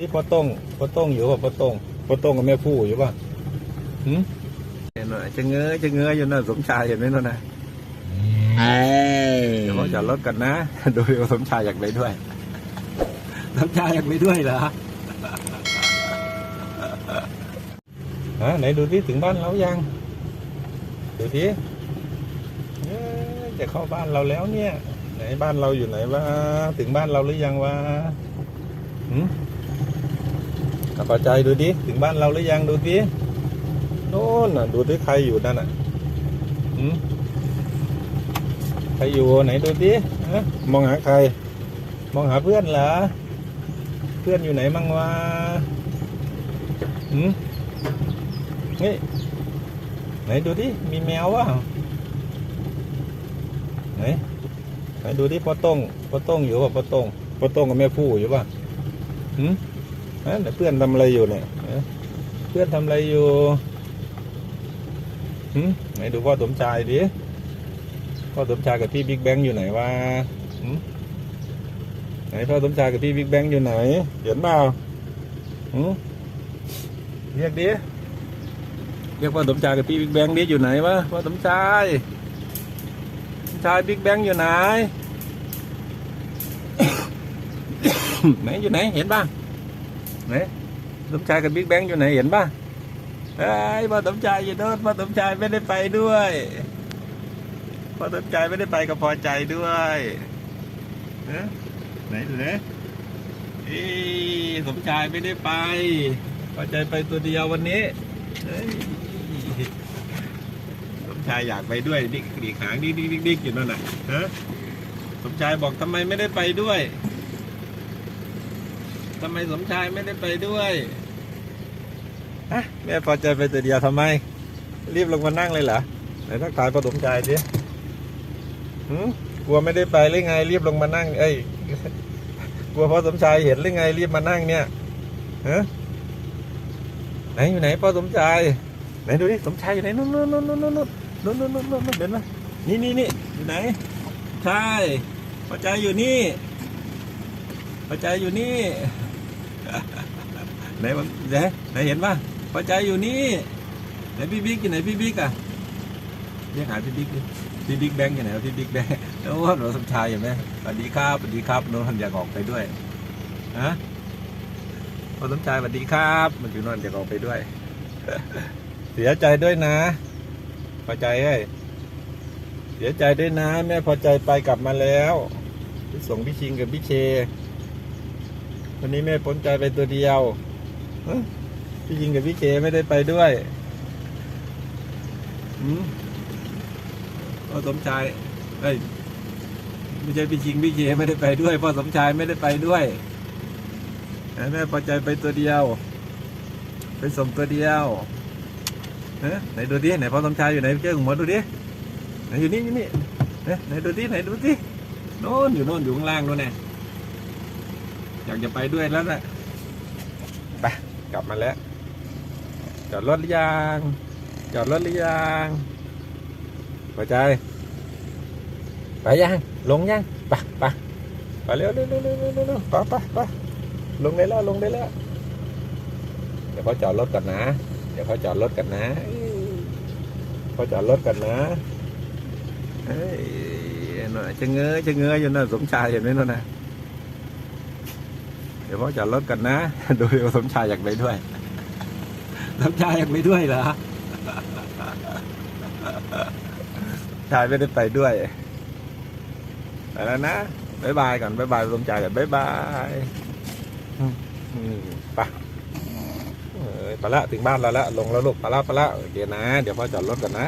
นี่พ่อต้งพ่อต้งอยู่ป่ะพ่อต้งพ่อต้งกับแม่ผู้อยู่ป่ะหืมเห็นหน่อยจะเงยจะเงยอยู่น่ะสมชายเห็นไหมนู่นนะเดี๋ยวพ่อจอดรถกันนะ ดูดิว่าสมชายอยากไปด้วย สมชายอยากไปด้วยเหรอฮะไหนดูที่ถึงบ้านเรายัง ดูทีจะเข้าบ้านเราแล้วเนี่ย ไหนบ้านเราอยู่ไหนวะ ถึงบ้านเราหรือยังวะหืม กระจายดูดิถึงบ้านเราหรือยังดูดิโน่นน่ะ ดูดิใครอยู่นั่นน่ะหืมใครอยู่ไหนดูดิมองหาใคร มองหาเพื่อนเหรอเพื่อนอยู่ไหนมั่งวะหืมนี่ไหนดูดิมีแมววะไหนไหนดูดิพ่อต้งพ่อต้งอยู่ป่ะพ่อต้งพ่อต้งกับแม่ผู้อยู่ป่ะหืม เพื่อนทำอะไรอยู่เนี่ยเพื่อนทำอะไรอยู่หืมไหนดูพ่อสมชายดิพ่อสมชายกับพี่บิ๊กแบงอยู่ไหนวะหืมไหนพ่อสมชายกับพี่บิ๊กแบงอยู่ไหนเห็นเปล่าหืมเรียกดิเรียกพ่อสมชายกับพี่บิ๊กแบงดิอยู่ไหนวะพ่อสมชายสมชายบิ๊กแบงอยู่ไหนไหนอยู่ไหนเห็นบ้าง ไหนสมชายกับบิ๊กแบงค์อยู่ไหนเห็นป่ะไอ้พ่อสมชายอยู่โน่นพ่อสมชายไม่ได้ไปด้วยพ่อสมชายไม่ได้ไปกับพอใจด้วยเอ๊ะไหนดูนะอีสมชายไม่ได้ไป พอใจไปตัวเดียววันนี้เฮ้สมชายอยากไปด้วยดิกดีกหางดิกดิกดิกดิกอยู่นั่นน่ะฮะสมชายบอกทำไมไม่ได้ไปด้วย ทำไมสมชายไม่ได้ไปด้วยฮะแม่พอใจไปตัวเดียวทำไม รีบลงมานั่งเลยเหรอไหนทักทายพอสมชายดิหืมกลัวไม่ได้ไปหรือไง รีบลงมานั่ง เอ้ยกลัวพอสมชายเห็นหรือไง รีบมานั่งเนี่ยฮะไหนอยู่ไหนพ่อสมชายไหนดูดิสมชายอยู่ไหนนู่นนู่นนู่นนู่นนู่นนู่นนู่นนู่นนู่นเห็นไหมนี่นี่นี่อยู่ไหนใช่พอใจอยู่นี่พอใจอยู่นี่ ไหนวะไหนไหนเห็นป่ะพอใจอยู่นี่ไหนพี่บิ๊กอยู่ไหนพี่บิ๊กอะเรียกหาพี่บิ๊กดิพี่บิ๊กแบงค์อยู่ไหนพี่บิ๊กแบงค์โอ้โหหนูสมชายเห็นไหมสวัสดีครับสวัสดีครับโน้นอยากออกไปด้วยฮะพ่อสมชายสวัสดีครับ มันอยู่โนนอยากออกไปด้วย เสียใจด้วยนะ พอใจเอ้ยเสียใจด้วยนะ แม่พอใจไปกลับมาแล้วไปส่งพี่ชิงกับพี่เช วันนี้แม่พ้นใจไปตัวเดียวพี่ยิงกับพี่เจไม่ได้ไปด้วยอืมพ่อสมชายเอ้ยไม่ใช่พี่ชิงพี่เจไม่ได้ไปด้วยพ่อสมชายไม่ได้ไปด้วยแม่พอใจไปตัวเดียว ไปส่งตัวเดียวเฮ้ไหนดูดิไหนพ่อสมชายอยู่ไหนเจ้าหัวดูดิไหนอยู่นี่อยู่นี่เฮ้ไหนดูดิไหนดูดิโน่นอยู่โน่นอยู่ข้างล่างโน่นแน่ อยากจะไปด้วยแล้วนะไปกลับมาแล้ว จอดรถหรือยัง จอดรถหรือยังพอใจ ไปยัง ลงยังไปไปไปเร็วเร็วเร็วเร็วเร็วเร็วไปไปไปลงได้แล้วลงได้แล้ว เดี๋ยวเขาจอดรถกันนะ เดี๋ยวเขาจอดรถกันนะเขาจอดรถกันนะเฮ้ยหน่อยจะเงยจะเงยอยู่น่ะสมชายเห็นไหมนั่นน่ะ เดี๋ยวพ่อจอดรถกันนะ ดูดิว่าสมชายอยากไปด้วย สมชายอยากไปด้วยเหรอชายไม่ได้ไปด้วยไปแล้วนะบายบายก่อนบายบายสมชายก่อนบายบายไปไปละถึงบ้านเราแล้วลงแล้วลูกไปละไปละโอเคนะ เดี๋ยวพ่อจอดรถก่อนนะ